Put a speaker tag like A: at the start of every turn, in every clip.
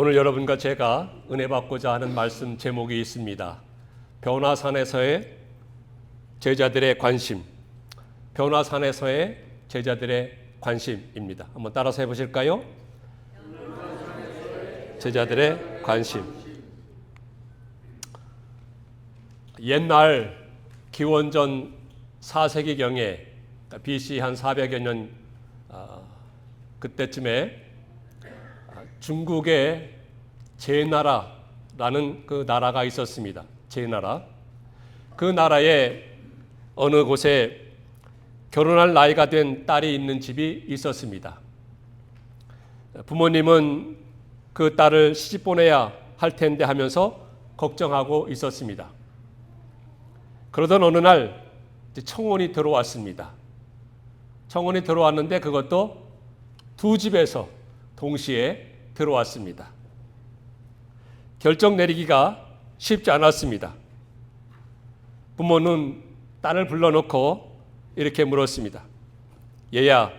A: 오늘 여러분과 제가 은혜 받고자 하는 말씀 제목이 있습니다. 변화산에서의 제자들의 관심. 변화산에서의 제자들의 관심입니다. 한번 따라서 해보실까요? 제자들의 관심. 옛날 기원전 4세기경에 BC 한 400여 년 아, 그때쯤에 아, 중국의 제나라라는 그 나라가 있었습니다. 제나라. 그 나라에 어느 곳에 결혼할 나이가 된 딸이 있는 집이 있었습니다. 부모님은 그 딸을 시집 보내야 할 텐데 하면서 걱정하고 있었습니다. 그러던 어느 날 청혼이 들어왔습니다. 청혼이 들어왔는데 그것도 두 집에서 동시에 들어왔습니다. 결정 내리기가 쉽지 않았습니다. 부모는 딸을 불러놓고 이렇게 물었습니다. 얘야,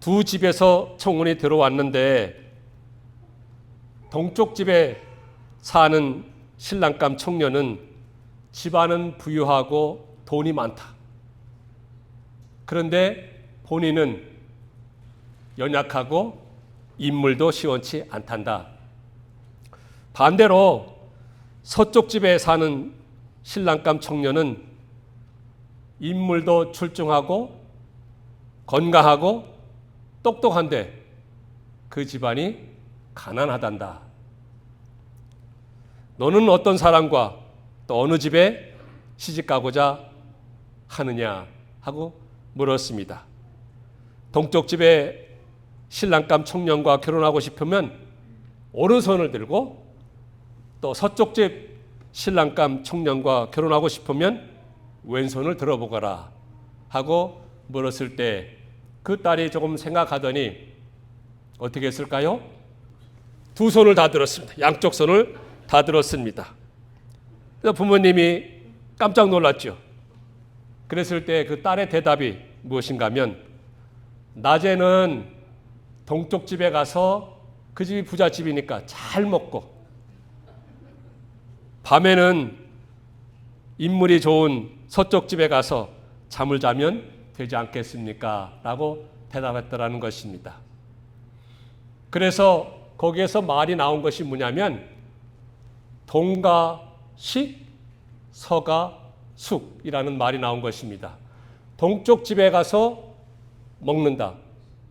A: 두 집에서 청혼이 들어왔는데 동쪽 집에 사는 신랑감 청년은 집안은 부유하고 돈이 많다. 그런데 본인은 연약하고 인물도 시원치 않단다. 반대로 서쪽 집에 사는 신랑감 청년은 인물도 출중하고 건강하고 똑똑한데 그 집안이 가난하단다. 너는 어떤 사람과 또 어느 집에 시집 가고자 하느냐 하고 물었습니다. 동쪽 집에 신랑감 청년과 결혼하고 싶으면 오른손을 들고 또 서쪽 집 신랑감 청년과 결혼하고 싶으면 왼손을 들어보거라 하고 물었을 때 그 딸이 조금 생각하더니 어떻게 했을까요? 두 손을 다 들었습니다. 양쪽 손을 다 들었습니다. 그래서 부모님이 깜짝 놀랐죠. 그랬을 때 그 딸의 대답이 무엇인가 하면 낮에는 동쪽 집에 가서 그 집이 부잣집이니까 잘 먹고 밤에는 인물이 좋은 서쪽 집에 가서 잠을 자면 되지 않겠습니까? 라고 대답했더라는 것입니다. 그래서 거기에서 말이 나온 것이 뭐냐면 동가 식 서가 숙이라는 말이 나온 것입니다. 동쪽 집에 가서 먹는다.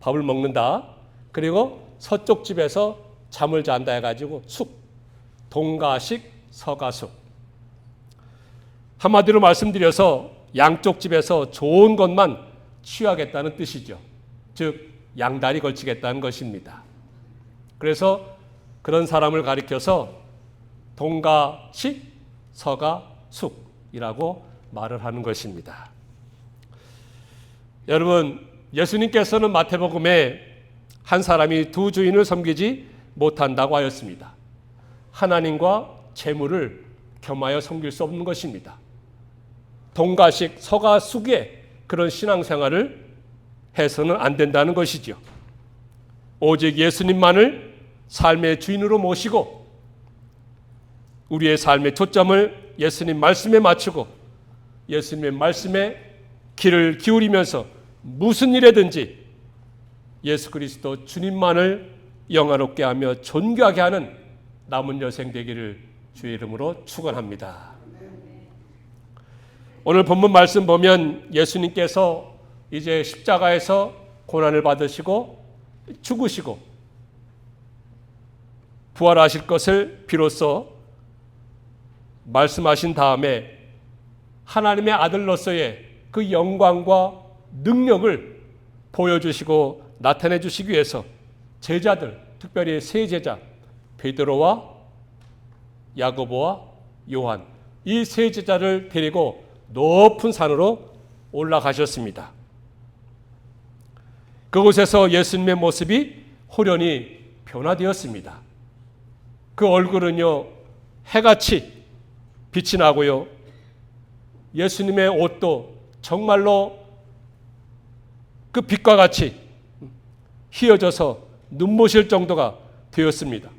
A: 밥을 먹는다. 그리고 서쪽 집에서 잠을 잔다 해가지고 숙. 동가식 서가숙. 한마디로 말씀드려서 양쪽 집에서 좋은 것만 취하겠다는 뜻이죠. 즉, 양다리 걸치겠다는 것입니다. 그래서 그런 사람을 가리켜서 동가식 서가숙이라고 말을 하는 것입니다. 여러분, 예수님께서는 마태복음에 한 사람이 두 주인을 섬기지 못한다고 하였습니다. 하나님과 재물을 겸하여 섬길 수 없는 것입니다. 동가식 서가 숙의 그런 신앙생활을 해서는 안 된다는 것이죠. 오직 예수님만을 삶의 주인으로 모시고 우리의 삶의 초점을 예수님 말씀에 맞추고 예수님의 말씀에 귀를 기울이면서 무슨 일에든지 예수 그리스도 주님만을 영화롭게 하며 존귀하게 하는 남은 여생 되기를 주의 이름으로 축원합니다. 오늘 본문 말씀 보면 예수님께서 이제 십자가에서 고난을 받으시고 죽으시고 부활하실 것을 비로소 말씀하신 다음에 하나님의 아들로서의 그 영광과 능력을 보여주시고 나타내 주시기 위해서 제자들, 특별히 세 제자 베드로와 야고보와 요한 이 세 제자를 데리고 높은 산으로 올라가셨습니다. 그곳에서 예수님의 모습이 호련히 변화되었습니다. 그 얼굴은요 해같이 빛이 나고요. 예수님의 옷도 정말로 그 빛과 같이 휘어져서 눈부실 정도가 되었습니다.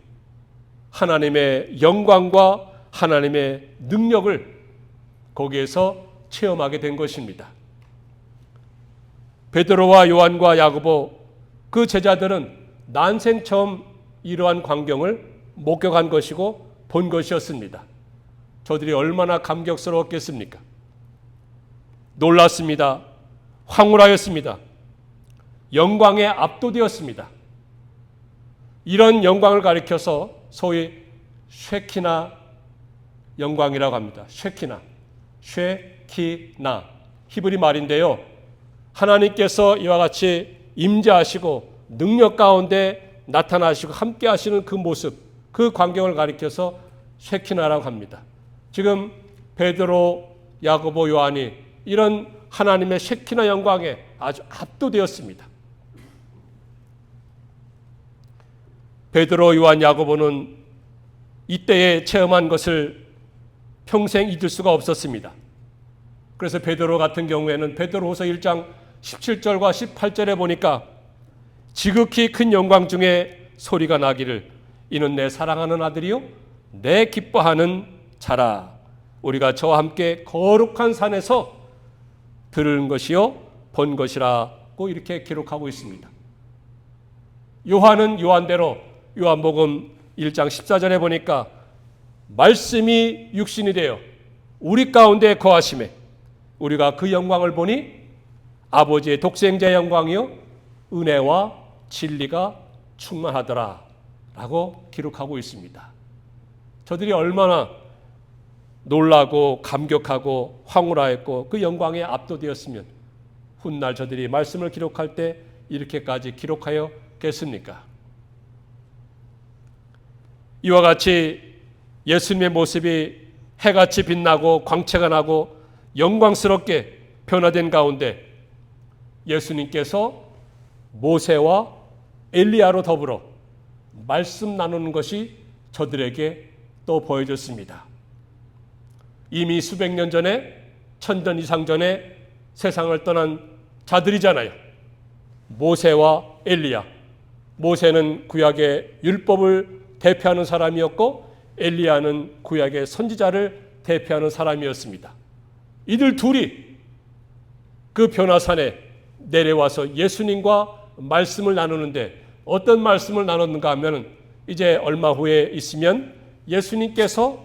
A: 하나님의 영광과 하나님의 능력을 거기에서 체험하게 된 것입니다. 베드로와 요한과 야고보 그 제자들은 난생 처음 이러한 광경을 목격한 것이고 본 것이었습니다. 저들이 얼마나 감격스러웠겠습니까? 놀랐습니다. 황홀하였습니다. 영광에 압도되었습니다. 이런 영광을 가리켜서 소위 쉐키나 영광이라고 합니다. 쉐키나. 쉐키나. 히브리 말인데요. 하나님께서 이와 같이 임재하시고 능력 가운데 나타나시고 함께 하시는 그 모습, 그 광경을 가리켜서 쉐키나라고 합니다. 지금 베드로, 야고보, 요한이 이런 하나님의 쉐키나 영광에 아주 압도되었습니다. 베드로, 요한, 야고보는 이때에 체험한 것을 평생 잊을 수가 없었습니다. 그래서 베드로 같은 경우에는 베드로후서 1장 17절과 18절에 보니까 지극히 큰 영광 중에 소리가 나기를 이는 내 사랑하는 아들이요 내 기뻐하는 자라 우리가 저와 함께 거룩한 산에서 들은 것이요 본 것이라고 이렇게 기록하고 있습니다. 요한은 요한대로 요한복음 1장 14절에 보니까 말씀이 육신이 되어 우리 가운데 거하심에 우리가 그 영광을 보니 아버지의 독생자 영광이요 은혜와 진리가 충만하더라 라고 기록하고 있습니다. 저들이 얼마나 놀라고 감격하고 황홀하였고 그 영광에 압도되었으면 훗날 저들이 말씀을 기록할 때 이렇게까지 기록하였겠습니까? 이와 같이 예수님의 모습이 해같이 빛나고 광채가 나고 영광스럽게 변화된 가운데 예수님께서 모세와 엘리야로 더불어 말씀 나누는 것이 저들에게 또 보여졌습니다. 이미 수백 년 전에 천년 이상 전에 세상을 떠난 자들이잖아요. 모세와 엘리야. 모세는 구약의 율법을 대표하는 사람이었고 엘리야는 구약의 선지자를 대표하는 사람이었습니다. 이들 둘이 그 변화산에 내려와서 예수님과 말씀을 나누는데 어떤 말씀을 나눴는가 하면 이제 얼마 후에 있으면 예수님께서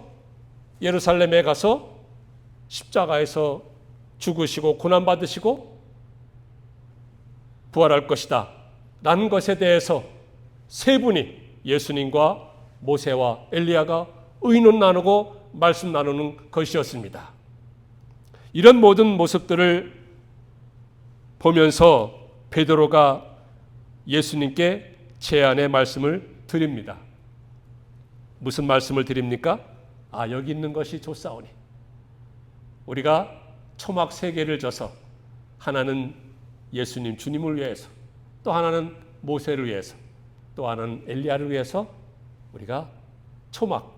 A: 예루살렘에 가서 십자가에서 죽으시고 고난 받으시고 부활할 것이다. 라는 것에 대해서 세 분이 예수님과 모세와 엘리야가 의논 나누고 말씀 나누는 것이었습니다. 이런 모든 모습들을 보면서 베드로가 예수님께 제안의 말씀을 드립니다. 무슨 말씀을 드립니까? 아, 여기 있는 것이 좋사오니. 우리가 초막 세 개를 져서 하나는 예수님 주님을 위해서 또 하나는 모세를 위해서 또 하나는 엘리야를 위해서 우리가 초막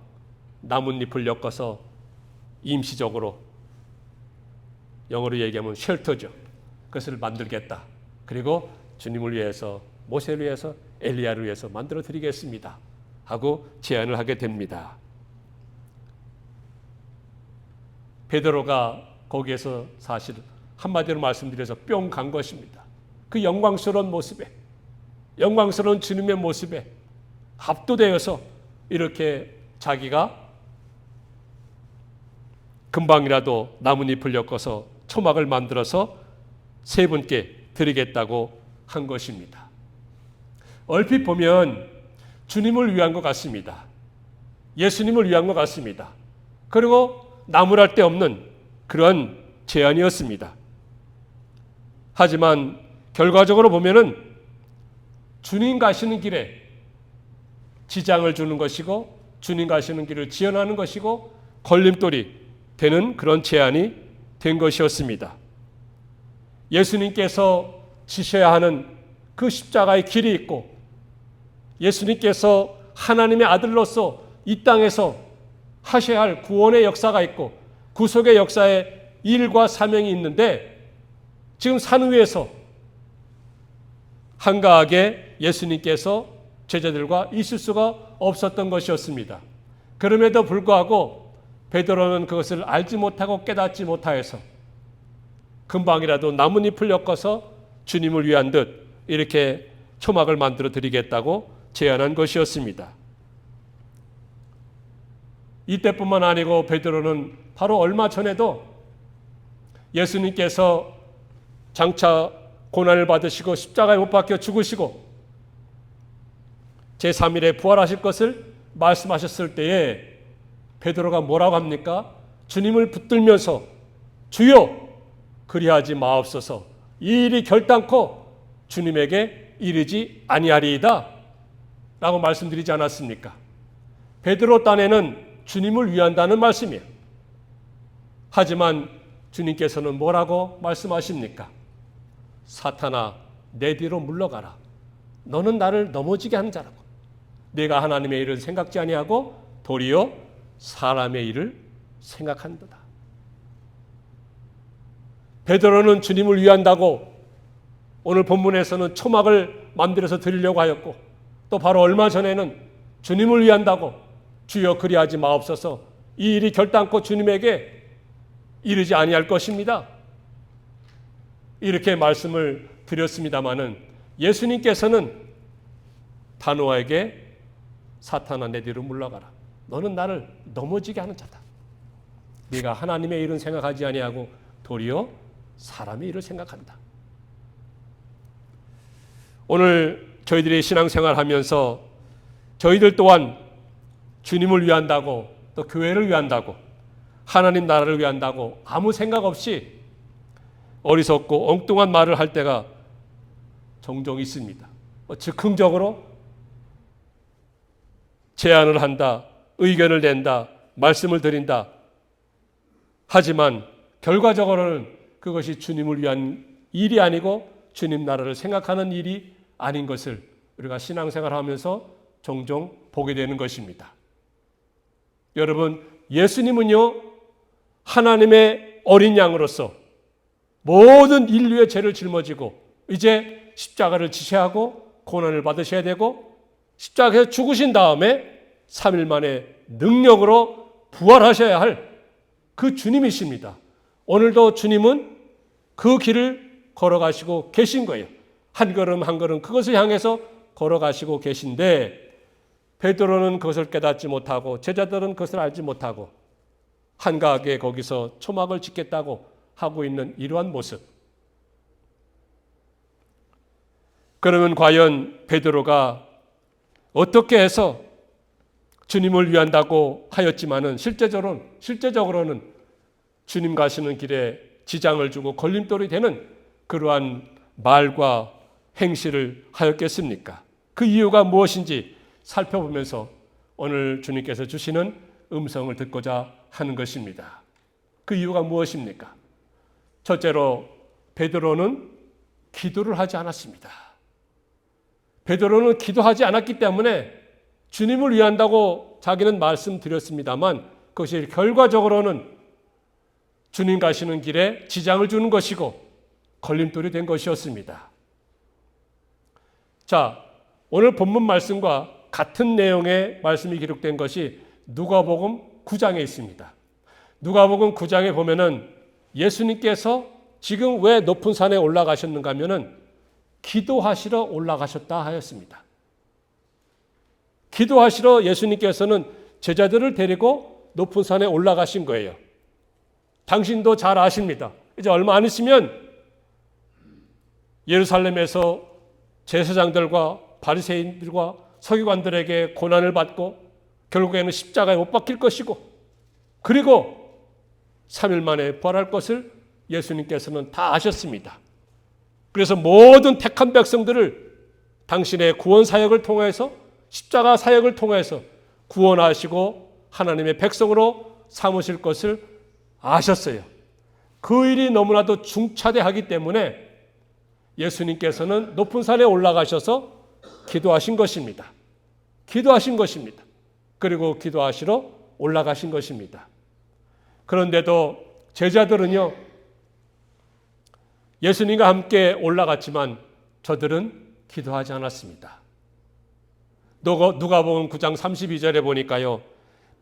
A: 나뭇잎을 엮어서 임시적으로 영어로 얘기하면 쉘터죠. 그것을 만들겠다. 그리고 주님을 위해서 모세를 위해서 엘리야를 위해서 만들어 드리겠습니다. 하고 제안을 하게 됩니다. 베드로가 거기에서 사실 한마디로 말씀드려서 뿅 간 것입니다. 그 영광스러운 모습에 영광스러운 주님의 모습에 압도되어서 이렇게 자기가 금방이라도 나뭇잎을 엮어서 초막을 만들어서 세 분께 드리겠다고 한 것입니다. 얼핏 보면 주님을 위한 것 같습니다. 예수님을 위한 것 같습니다. 그리고 나무랄 데 없는 그런 제안이었습니다. 하지만 결과적으로 보면은 주님 가시는 길에 지장을 주는 것이고 주님 가시는 길을 지연하는 것이고 걸림돌이 되는 그런 제안이 된 것이었습니다. 예수님께서 지셔야 하는 그 십자가의 길이 있고 예수님께서 하나님의 아들로서 이 땅에서 하셔야 할 구원의 역사가 있고 구속의 역사에 일과 사명이 있는데 지금 산 위에서 한가하게 예수님께서 제자들과 있을 수가 없었던 것이었습니다. 그럼에도 불구하고 베드로는 그것을 알지 못하고 깨닫지 못하여서 금방이라도 나뭇잎을 엮어서 주님을 위한 듯 이렇게 초막을 만들어 드리겠다고 제안한 것이었습니다. 이때뿐만 아니고 베드로는 바로 얼마 전에도 예수님께서 장차 고난을 받으시고 십자가에 못 박혀 죽으시고 제3일에 부활하실 것을 말씀하셨을 때에 베드로가 뭐라고 합니까? 주님을 붙들면서 주여 그리하지 마옵소서 이 일이 결단코 주님에게 이르지 아니하리이다 라고 말씀드리지 않았습니까? 베드로 딴에는 주님을 위한다는 말씀이에요. 하지만 주님께서는 뭐라고 말씀하십니까? 사탄아 내 뒤로 물러가라. 너는 나를 넘어지게 하는 자라고. 내가 하나님의 일을 생각지 아니하고 도리어 사람의 일을 생각한다. 베드로는 주님을 위한다고 오늘 본문에서는 초막을 만들어서 드리려고 하였고 또 바로 얼마 전에는 주님을 위한다고 주여 그리하지 마옵소서 이 일이 결단코 주님에게 이르지 아니할 것입니다. 이렇게 말씀을 드렸습니다마는 예수님께서는 단호하게 사탄아 내 뒤로 물러가라. 너는 나를 넘어지게 하는 자다. 네가 하나님의 일은 생각하지 아니하고 도리어 사람의 일을 생각한다. 오늘 저희들이 신앙생활 하면서 저희들 또한 주님을 위한다고 또 교회를 위한다고 하나님 나라를 위한다고 아무 생각 없이 어리석고 엉뚱한 말을 할 때가 종종 있습니다. 뭐 즉흥적으로 제안을 한다, 의견을 낸다, 말씀을 드린다. 하지만 결과적으로는 그것이 주님을 위한 일이 아니고 주님 나라를 생각하는 일이 아닌 것을 우리가 신앙생활 하면서 종종 보게 되는 것입니다. 여러분, 예수님은요, 하나님의 어린 양으로서 모든 인류의 죄를 짊어지고 이제 십자가를 지시하고 고난을 받으셔야 되고 십자가에서 죽으신 다음에 3일 만에 능력으로 부활하셔야 할 그 주님이십니다. 오늘도 주님은 그 길을 걸어가시고 계신 거예요. 한 걸음 한 걸음 그것을 향해서 걸어가시고 계신데 베드로는 그것을 깨닫지 못하고 제자들은 그것을 알지 못하고 한가하게 거기서 초막을 짓겠다고 하고 있는 이러한 모습. 그러면 과연 베드로가 어떻게 해서 주님을 위한다고 하였지만은 실제적으로는 실제적으로는 주님 가시는 길에 지장을 주고 걸림돌이 되는 그러한 말과 행실을 하였겠습니까? 그 이유가 무엇인지 살펴보면서 오늘 주님께서 주시는 음성을 듣고자 하는 것입니다. 그 이유가 무엇입니까? 첫째로 베드로는 기도를 하지 않았습니다. 베드로는 기도하지 않았기 때문에 주님을 위한다고 자기는 말씀드렸습니다만 그것이 결과적으로는 주님 가시는 길에 지장을 주는 것이고 걸림돌이 된 것이었습니다. 자, 오늘 본문 말씀과 같은 내용의 말씀이 기록된 것이 누가복음 9장에 있습니다. 누가복음 9장에 보면은 예수님께서 지금 왜 높은 산에 올라가셨는가 하면은 기도하시러 올라가셨다 하였습니다. 기도하시러 예수님께서는 제자들을 데리고 높은 산에 올라가신 거예요. 당신도 잘 아십니다. 이제 얼마 안 있으면 예루살렘에서 제사장들과 바리새인들과 서기관들에게 고난을 받고 결국에는 십자가에 못 박힐 것이고 그리고 3일 만에 부활할 것을 예수님께서는 다 아셨습니다. 그래서 모든 택한 백성들을 당신의 구원 사역을 통해서 십자가 사역을 통해서 구원하시고 하나님의 백성으로 삼으실 것을 아셨어요. 그 일이 너무나도 중차대하기 때문에 예수님께서는 높은 산에 올라가셔서 기도하신 것입니다. 기도하신 것입니다. 그리고 기도하시러 올라가신 것입니다. 그런데도 제자들은요, 예수님과 함께 올라갔지만 저들은 기도하지 않았습니다. 누가 누가복음 9장 32절에 보니까요.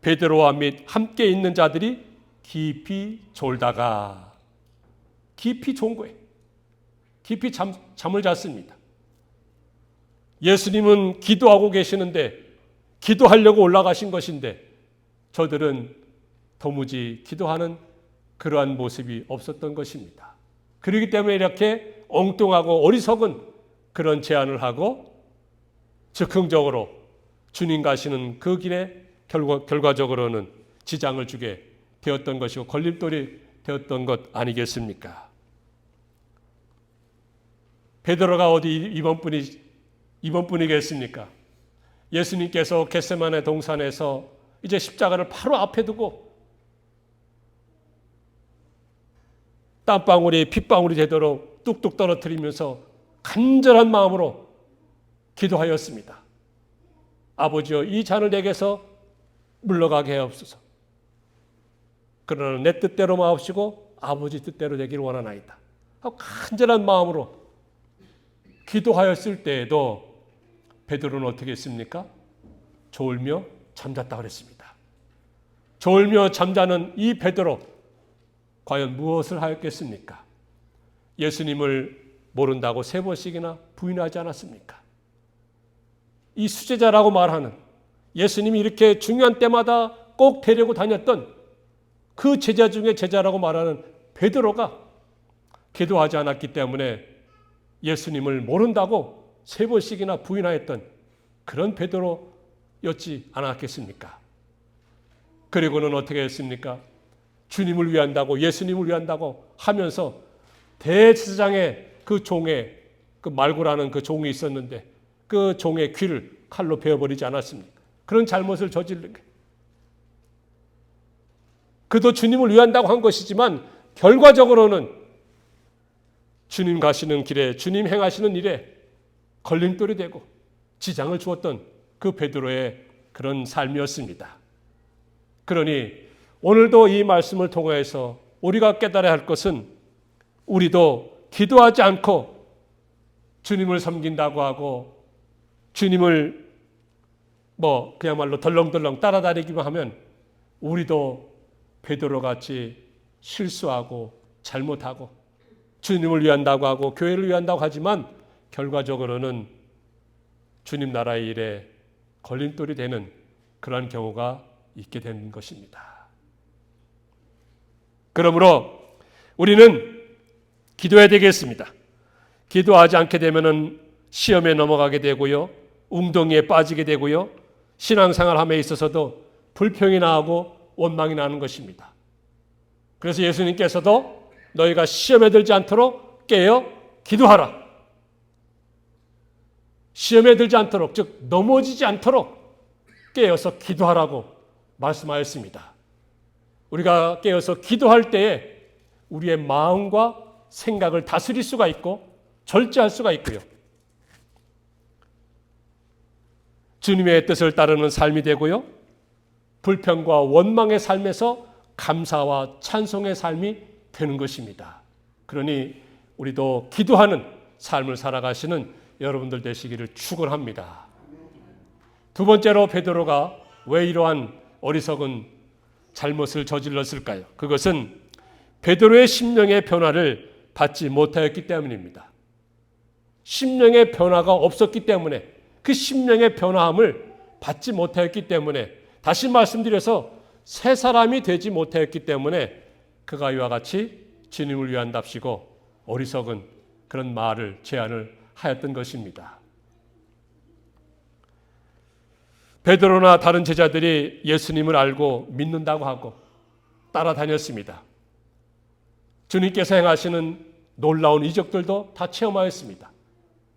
A: 베드로와 및 함께 있는 자들이 깊이 졸다가 깊이 존 거예요. 깊이 잠, 잠을 잤습니다. 예수님은 기도하고 계시는데 기도하려고 올라가신 것인데 저들은 도무지 기도하는 그러한 모습이 없었던 것입니다. 그렇기 때문에 이렇게 엉뚱하고 어리석은 그런 제안을 하고 즉흥적으로 주님 가시는 그 길에 결과, 결과적으로는 지장을 주게 되었던 것이고 걸림돌이 되었던 것 아니겠습니까? 베드로가 어디 이번 분이 이번 분이겠습니까? 예수님께서 겟세만의 동산에서 이제 십자가를 바로 앞에 두고 땀방울이 핏방울이 되도록 뚝뚝 떨어뜨리면서 간절한 마음으로 기도하였습니다. 아버지여 이 잔을 내게서 물러가게 하옵소서. 그러나 내 뜻대로 마옵시고 아버지 뜻대로 되기를 원하나이다. 간절한 마음으로 기도하였을 때에도 베드로는 어떻게 했습니까? 졸며 잠잤다 그랬습니다. 졸며 잠자는 이 베드로 과연 무엇을 하였겠습니까? 예수님을 모른다고 세 번씩이나 부인하지 않았습니까? 이 수제자라고 말하는 예수님이 이렇게 중요한 때마다 꼭 데리고 다녔던 그 제자 중에 제자라고 말하는 베드로가 기도하지 않았기 때문에 예수님을 모른다고 세 번씩이나 부인하였던 그런 베드로였지 않았겠습니까? 그리고는 어떻게 했습니까? 주님을 위한다고 예수님을 위한다고 하면서 대제사장의 그 종의 그 말고라는 그 종이 있었는데 그 종의 귀를 칼로 베어버리지 않았습니까? 그런 잘못을 저지른 게 그도 주님을 위한다고 한 것이지만 결과적으로는 주님 가시는 길에 주님 행하시는 일에 걸림돌이 되고 지장을 주었던 그 베드로의 그런 삶이었습니다. 그러니 오늘도 이 말씀을 통해서 우리가 깨달아야 할 것은 우리도 기도하지 않고 주님을 섬긴다고 하고 주님을 뭐 그야말로 덜렁덜렁 따라다니기만 하면 우리도 베드로 같이 실수하고 잘못하고 주님을 위한다고 하고 교회를 위한다고 하지만 결과적으로는 주님 나라의 일에 걸림돌이 되는 그러한 경우가 있게 된 것입니다. 그러므로 우리는 기도해야 되겠습니다. 기도하지 않게 되면은 시험에 넘어가게 되고요. 웅덩이에 빠지게 되고요. 신앙생활함에 있어서도 불평이 나고 원망이 나는 것입니다. 그래서 예수님께서도 너희가 시험에 들지 않도록 깨어 기도하라. 시험에 들지 않도록 즉 넘어지지 않도록 깨어서 기도하라고 말씀하였습니다. 우리가 깨어서 기도할 때에 우리의 마음과 생각을 다스릴 수가 있고 절제할 수가 있고요. 주님의 뜻을 따르는 삶이 되고요. 불평과 원망의 삶에서 감사와 찬송의 삶이 되는 것입니다. 그러니 우리도 기도하는 삶을 살아가시는 여러분들 되시기를 축원합니다. 두 번째로 베드로가 왜 이러한 어리석은 잘못을 저질렀을까요? 그것은 베드로의 심령의 변화를 받지 못하였기 때문입니다. 심령의 변화가 없었기 때문에 그 심령의 변화함을 받지 못하였기 때문에 다시 말씀드려서 새 사람이 되지 못하였기 때문에 그가 이와 같이 주님을 위한답시고 어리석은 그런 말을 제안을 하였던 것입니다. 베드로나 다른 제자들이 예수님을 알고 믿는다고 하고 따라다녔습니다. 주님께서 행하시는 놀라운 이적들도 다 체험하였습니다.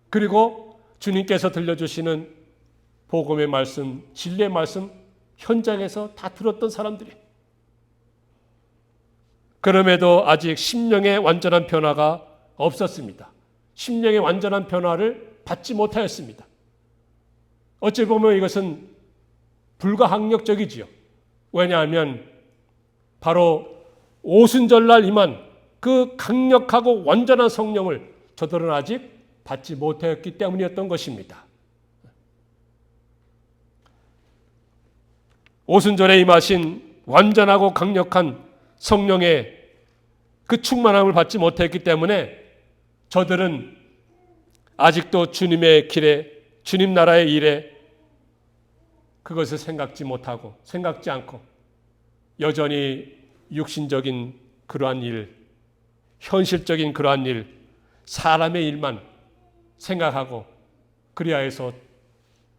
A: 그리고 주님께서 들려주시는 복음의 말씀, 진리의 말씀 현장에서 다 들었던 사람들이 그럼에도 아직 심령의 완전한 변화가 없었습니다. 심령의 완전한 변화를 받지 못하였습니다. 어찌 보면 이것은 불가항력적이지요. 왜냐하면 바로 오순절날 임한 그 강력하고 완전한 성령을 저들은 아직 받지 못하였기 때문이었던 것입니다. 오순절에 임하신 완전하고 강력한 성령의 그 충만함을 받지 못했기 때문에 저들은 아직도 주님의 길에 주님 나라의 일에 그것을 생각지 못하고 생각지 않고 여전히 육신적인 그러한 일, 현실적인 그러한 일, 사람의 일만 생각하고 그리하여서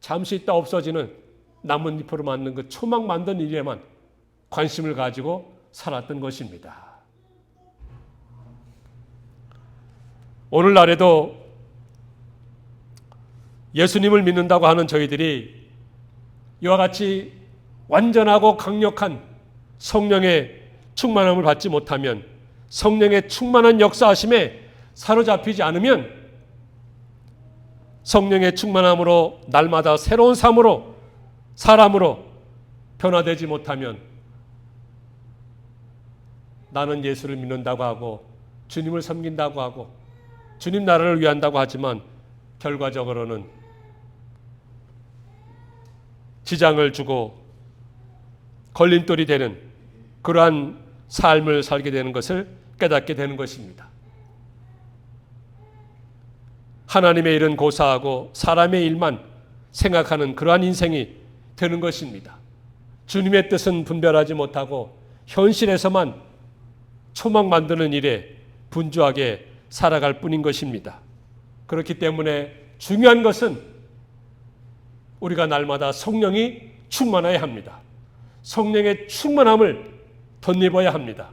A: 잠시 있다 없어지는 나뭇잎으로 만든 그 초막 만든 일에만 관심을 가지고 살았던 것입니다. 오늘날에도 예수님을 믿는다고 하는 저희들이 이와 같이 완전하고 강력한 성령의 충만함을 받지 못하면 성령의 충만한 역사하심에 사로잡히지 않으면 성령의 충만함으로 날마다 새로운 삶으로 사람으로 변화되지 못하면 나는 예수를 믿는다고 하고 주님을 섬긴다고 하고 주님 나라를 위한다고 하지만 결과적으로는 지장을 주고 걸림돌이 되는 그러한 삶을 살게 되는 것을 깨닫게 되는 것입니다. 하나님의 일은 고사하고 사람의 일만 생각하는 그러한 인생이 되는 것입니다. 주님의 뜻은 분별하지 못하고 현실에서만 초막 만드는 일에 분주하게 살아갈 뿐인 것입니다. 그렇기 때문에 중요한 것은 우리가 날마다 성령이 충만해야 합니다. 성령의 충만함을 덧입어야 합니다.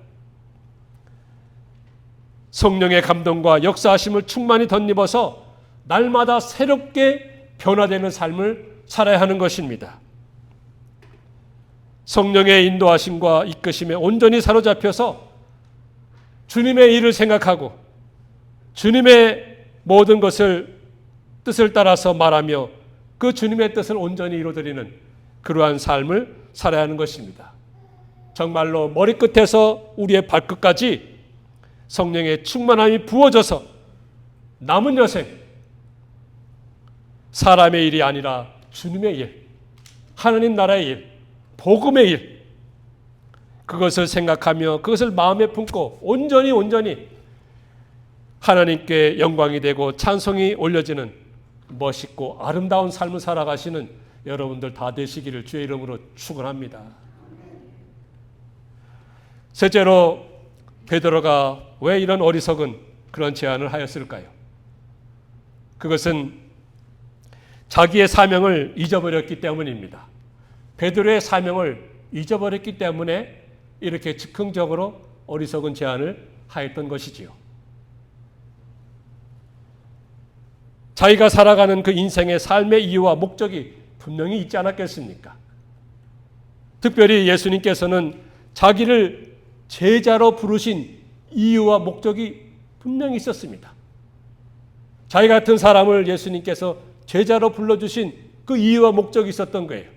A: 성령의 감동과 역사하심을 충만히 덧입어서 날마다 새롭게 변화되는 삶을 살아야 하는 것입니다. 성령의 인도하심과 이끄심에 온전히 사로잡혀서 주님의 일을 생각하고 주님의 모든 것을 뜻을 따라서 말하며 그 주님의 뜻을 온전히 이루어드리는 그러한 삶을 살아야 하는 것입니다. 정말로 머리끝에서 우리의 발끝까지 성령의 충만함이 부어져서 남은 여생 사람의 일이 아니라 주님의 일, 하나님 나라의 일, 복음의 일 그것을 생각하며 그것을 마음에 품고 온전히 온전히 하나님께 영광이 되고 찬송이 올려지는 멋있고 아름다운 삶을 살아가시는 여러분들 다 되시기를 주의 이름으로 축원합니다. 셋째로 베드로가 왜 이런 어리석은 그런 제안을 하였을까요? 그것은 자기의 사명을 잊어버렸기 때문입니다. 베드로의 사명을 잊어버렸기 때문에 이렇게 즉흥적으로 어리석은 제안을 하였던 것이지요. 자기가 살아가는 그 인생의 삶의 이유와 목적이 분명히 있지 않았겠습니까? 특별히 예수님께서는 자기를 제자로 부르신 이유와 목적이 분명히 있었습니다. 자기 같은 사람을 예수님께서 제자로 불러주신 그 이유와 목적이 있었던 거예요.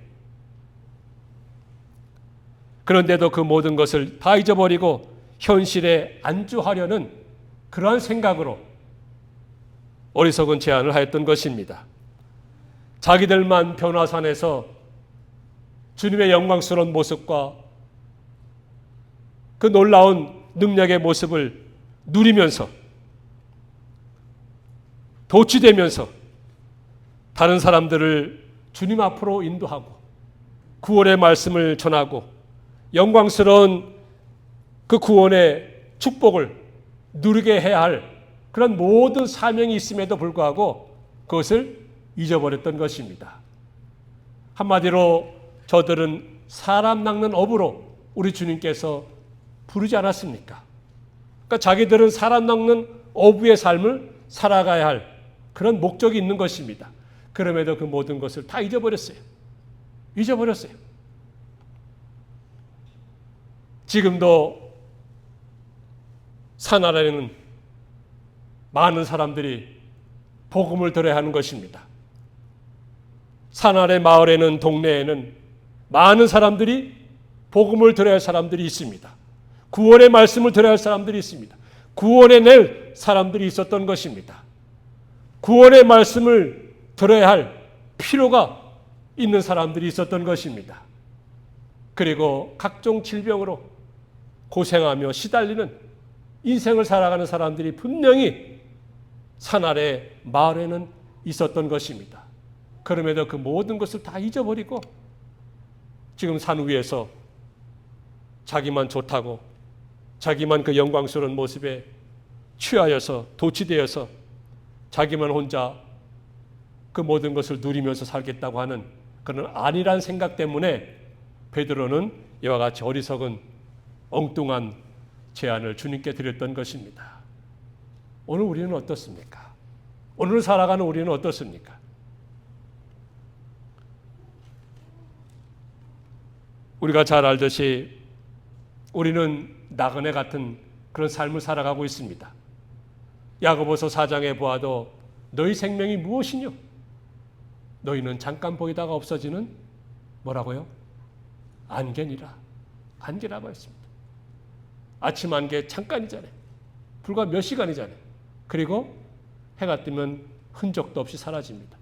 A: 그런데도 그 모든 것을 다 잊어버리고 현실에 안주하려는 그러한 생각으로 어리석은 제안을 하였던 것입니다. 자기들만 변화산에서 주님의 영광스러운 모습과 그 놀라운 능력의 모습을 누리면서 도취되면서 다른 사람들을 주님 앞으로 인도하고 구원의 말씀을 전하고 영광스러운 그 구원의 축복을 누리게 해야 할 그런 모든 사명이 있음에도 불구하고 그것을 잊어버렸던 것입니다. 한마디로 저들은 사람 낚는 업으로 우리 주님께서 부르지 않았습니까? 그러니까 자기들은 사람 낚는 어부의 삶을 살아가야 할 그런 목적이 있는 것입니다. 그럼에도 그 모든 것을 다 잊어버렸어요. 잊어버렸어요. 지금도 산 아래는 많은 사람들이 복음을 들어야 하는 것입니다. 산 아래 마을에는 동네에는 많은 사람들이 복음을 들어야 할 사람들이 있습니다. 구원의 말씀을 들어야 할 사람들이 있습니다. 구원에 낼 사람들이 있었던 것입니다. 구원의 말씀을 들어야 할 필요가 있는 사람들이 있었던 것입니다. 그리고 각종 질병으로 고생하며 시달리는 인생을 살아가는 사람들이 분명히 산 아래 마을에는 있었던 것입니다. 그럼에도 그 모든 것을 다 잊어버리고 지금 산 위에서 자기만 좋다고 자기만 그 영광스러운 모습에 취하여서 도취되어서 자기만 혼자 그 모든 것을 누리면서 살겠다고 하는 그런 안일한 생각 때문에 베드로는 이와 같이 어리석은 엉뚱한 제안을 주님께 드렸던 것입니다. 오늘 우리는 어떻습니까? 오늘 살아가는 우리는 어떻습니까? 우리가 잘 알듯이 우리는 나그네 같은 그런 삶을 살아가고 있습니다. 야고보서 4장에 보아도 너희 생명이 무엇이뇨? 너희는 잠깐 보이다가 없어지는 뭐라고요? 안개니라. 안개라고 했습니다. 아침 안개 잠깐이잖아요. 불과 몇 시간이잖아요. 그리고 해가 뜨면 흔적도 없이 사라집니다.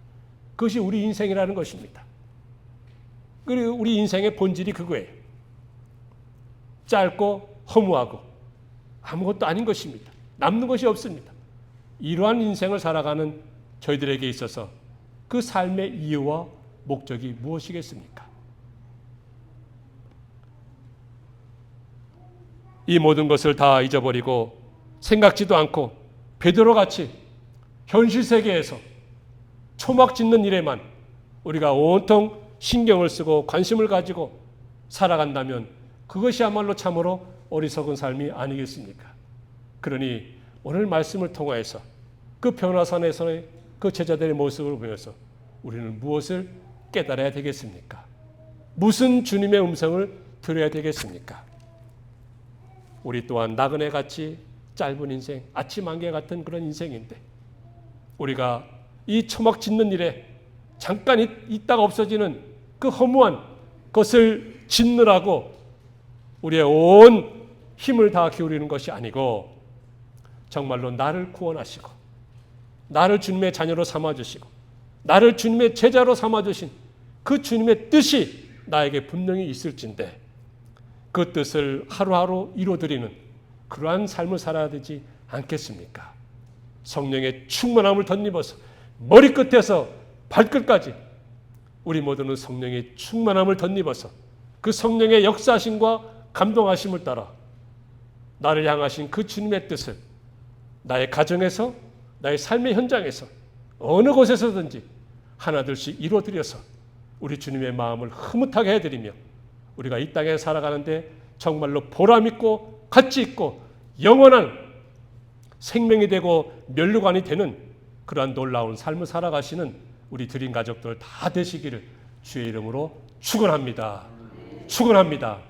A: 그것이 우리 인생이라는 것입니다. 그리고 우리 인생의 본질이 그거예요. 짧고 허무하고 아무것도 아닌 것입니다. 남는 것이 없습니다. 이러한 인생을 살아가는 저희들에게 있어서 그 삶의 이유와 목적이 무엇이겠습니까? 이 모든 것을 다 잊어버리고 생각지도 않고 베드로 같이 현실 세계에서 초막 짓는 일에만 우리가 온통 신경을 쓰고 관심을 가지고 살아간다면 그것이야말로 참으로 어리석은 삶이 아니겠습니까? 그러니 오늘 말씀을 통하여서 그 변화산에서의 그 제자들의 모습을 보면서 우리는 무엇을 깨달아야 되겠습니까? 무슨 주님의 음성을 들어야 되겠습니까? 우리 또한 나그네 같이 짧은 인생, 아침 안개 같은 그런 인생인데 우리가 이 초막 짓는 일에 잠깐 있다가 없어지는 그 허무한 것을 짓느라고 우리의 온 힘을 다 기울이는 것이 아니고 정말로 나를 구원하시고 나를 주님의 자녀로 삼아 주시고 나를 주님의 제자로 삼아 주신 그 주님의 뜻이 나에게 분명히 있을진데 그 뜻을 하루하루 이루어드리는 그러한 삶을 살아야 되지 않겠습니까? 성령의 충만함을 덧입어서 머리끝에서 발끝까지 우리 모두는 성령의 충만함을 덧입어서 그 성령의 역사하심과 감동하심을 따라 나를 향하신 그 주님의 뜻을 나의 가정에서 나의 삶의 현장에서 어느 곳에서든지 하나둘씩 이루어드려서 우리 주님의 마음을 흐뭇하게 해드리며 우리가 이 땅에 살아가는데 정말로 보람 있고 가치 있고 영원한 생명이 되고 멸류관이 되는 그러한 놀라운 삶을 살아가시는 우리 드림 가족들 다 되시기를 주의 이름으로 축원합니다. 축원합니다.